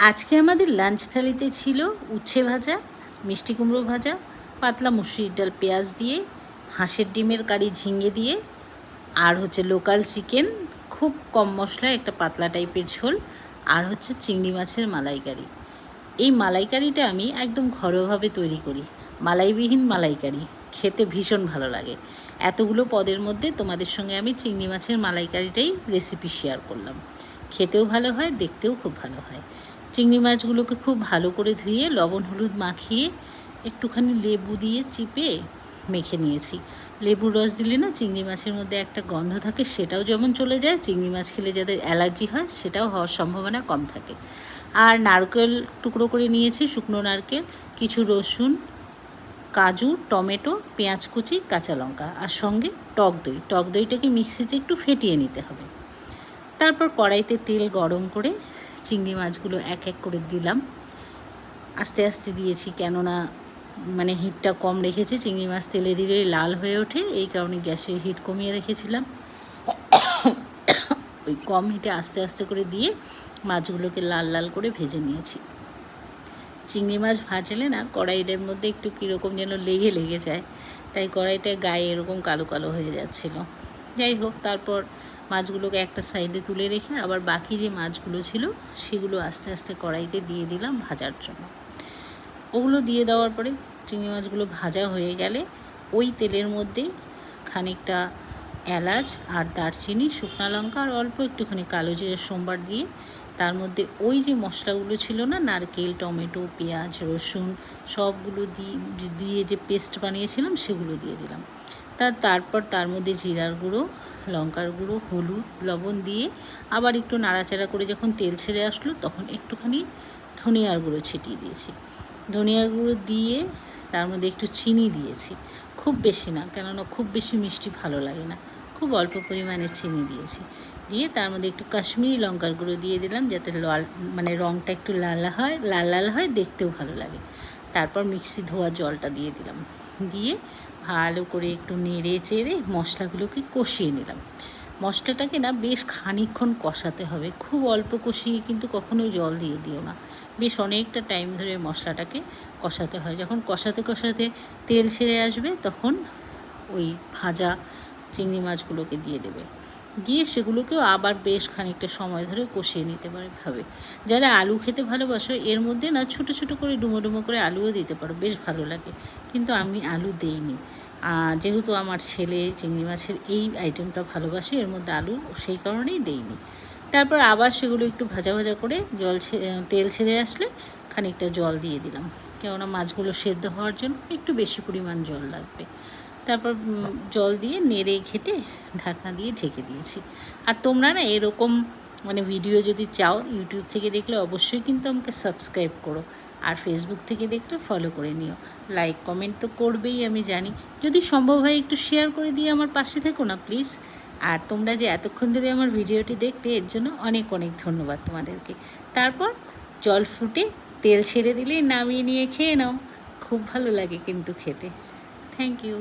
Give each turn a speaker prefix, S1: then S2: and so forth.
S1: আজকে আমাদের লাঞ্চ থালিতে ছিল উচ্ছে ভাজা, মিষ্টি কুমড়ো ভাজা, পাতলা মুসুরির ডাল পেঁয়াজ দিয়ে, হাঁসের ডিমের কারি ঝিঙে দিয়ে, আর হচ্ছে লোকাল চিকেন খুব কম মশলায় একটা পাতলা টাইপের ঝোল, আর হচ্ছে চিংড়ি মাছের মালাইকারি। এই মালাইকারিটা আমি একদম ঘরোয়াভাবে তৈরি করি, মালাইবিহীন মালাইকারি, খেতে ভীষণ ভালো লাগে। এতগুলো পদের মধ্যে তোমাদের সঙ্গে আমি চিংড়ি মাছের মালাইকারিটাই রেসিপি শেয়ার করলাম। খেতেও ভালো হয়, দেখতেও খুব ভালো হয়। চিংড়ি মাছগুলোকে খুব ভালো করে ধুয়ে লবণ, হলুদ মাখিয়ে একটুখানি লেবু দিয়ে চিপে মেখে নিয়েছি। লেবুর রস দিলে না চিংড়ি মাছের মধ্যে একটা গন্ধ থাকে, সেটাও যেমন চলে যায়, চিংড়ি মাছ খেলে যাদের অ্যালার্জি হয় সেটাও হওয়ার সম্ভাবনা কম থাকে। আর নারকেল টুকরো করে নিয়েছি, শুকনো নারকেল, কিছু রসুন, কাজু, টমেটো, পেঁয়াজ কুচি, কাঁচা লঙ্কা আর সঙ্গে টক দই। টক দইটাকে মিক্সিতে একটু ফেটিয়ে নিতে হবে। তারপর কড়াইতে তেল গরম করে চিংড়ি মাছগুলো এক এক করে দিলাম। আস্তে আস্তে দিয়েছি কেননা মানে হিটটা কম রেখেছি, চিংড়ি মাছ তেলে দিলে লাল হয়ে ওঠে, এই কারণে গ্যাসে হিট কমিয়ে রেখেছিলাম। ওই কম হিটে আস্তে আস্তে করে দিয়ে মাছগুলোকে লাল লাল করে ভেজে নিয়েছি। চিংড়ি মাছ ভাজলে না কড়াইটার মধ্যে একটু কীরকম যেন লেগে লেগে যায়, তাই কড়াইটা গায়ে এরকম কালো কালো হয়ে যাচ্ছিল। যাই হোক, তারপর মাছগুলোকে একটা সাইডে তুলে রেখে আবার বাকি যে মাছগুলো ছিল সেগুলো আস্তে আস্তে কড়াইতে দিয়ে দিলাম ভাজার জন্য। ওগুলো দিয়ে দেওয়ার পরে চিংড়ি মাছগুলো ভাজা হয়ে গেলে ওই তেলের মধ্যেই খানিকটা এলাচ আর দারচিনি, শুকনো লঙ্কা আর অল্প একটুখানি কালো জিরে সোমবার দিয়ে তার মধ্যে ওই যে মশলাগুলো ছিল না, নারকেল, টমেটো, পেঁয়াজ, রসুন সবগুলো দিয়ে দিয়ে যে পেস্ট বানিয়েছিলাম সেগুলো দিয়ে দিলাম। তার তারপর তার মধ্যে জিরার গুঁড়ো, লঙ্কার গুঁড়ো, হলুদ, লবণ দিয়ে আবার একটু নাড়াচাড়া করে যখন তেল ছেড়ে আসলো তখন একটুখানি ধনিয়ার গুঁড়ো ছিটিয়ে দিয়েছি। ধনিয়ার গুঁড়ো দিয়ে তার মধ্যে একটু চিনি দিয়েছি। খুব বেশি না, কেননা খুব বেশি মিষ্টি ভালো লাগে না। খুব অল্প পরিমাণে চিনি দিয়েছি। দিয়ে তার মধ্যে একটু কাশ্মীরি লঙ্কার গুঁড়ো দিয়ে দিলাম যাতে লাল মানে রঙটা একটু লাল হয়, লাল লাল হয়, দেখতেও ভালো লাগে। তারপর মিক্সি ধোয়া জলটা দিয়ে দিলাম। দিয়ে ভালো করে একটু নেড়ে চেড়ে মশলাগুলোকে কষিয়ে নিলাম। মশলাটাকে না বেশ খানিকক্ষণ কষাতে হবে। খুব অল্প কষিয়ে কিন্তু কখনোই জল দিয়ে দিও না। বেশ অনেকটা টাইম ধরে মশলাটাকে কষাতে হয়। যখন কষাতে কষাতে তেল ছেড়ে আসবে, তখন ওই ভাজা চিংড়ি মাছগুলোকে দিয়ে দেবে। দিয়ে সেগুলোকেও আবার বেশ খানিকটা সময় ধরে কষিয়ে নিতে পারে ভাবে। যারা আলু খেতে ভালোবাসো, এর মধ্যে না ছোটো ছোটো করে ডুমো ডুমো করে আলুও দিতে পারো। বেশ ভালো লাগে। কিন্তু আমি আলু দেইনি। যেহেতু আমার ছেলে চিংড়ি মাছের এই আইটেমটা ভালোবাসে, এর মধ্যে আলু সেই কারণেই দেইনি। তারপর আবার সেগুলো একটু ভাজা ভাজা করে জল তেল ছেড়ে আসলে খানিকটা জল দিয়ে দিলাম। কেননা মাছগুলো সেদ্ধ হওয়ার জন্য একটু বেশি পরিমাণ জল লাগবে। তারপর জল দিয়ে নেড়ে ঘেটে ঢাকনা দিয়ে ঢেকে দিয়েছি। আর তোমরা না এরকম মানে ভিডিও যদি চাও ইউটিউব থেকে দেখলে অবশ্যই কিন্তু আমাকে সাবস্ক্রাইব করো। আর ফেসবুক থেকে দেখলে ফলো করে নিও। লাইক কমেন্ট তো করবেই, আমি জানি। যদি সম্ভব হয় একটু শেয়ার করে দিয়ে আমার পাশে থেকো না প্লিজ আর তোমরা যে এতক্ষণ ধরে আমার ভিডিওটি দেখলে, এর জন্য অনেক অনেক ধন্যবাদ তোমাদেরকে। তারপর জল ফুটে তেল ছেড়ে দিলে নামিয়ে নিয়ে খেয়ে নাও। খুব ভালো লাগে কিন্তু খেতে। Thank you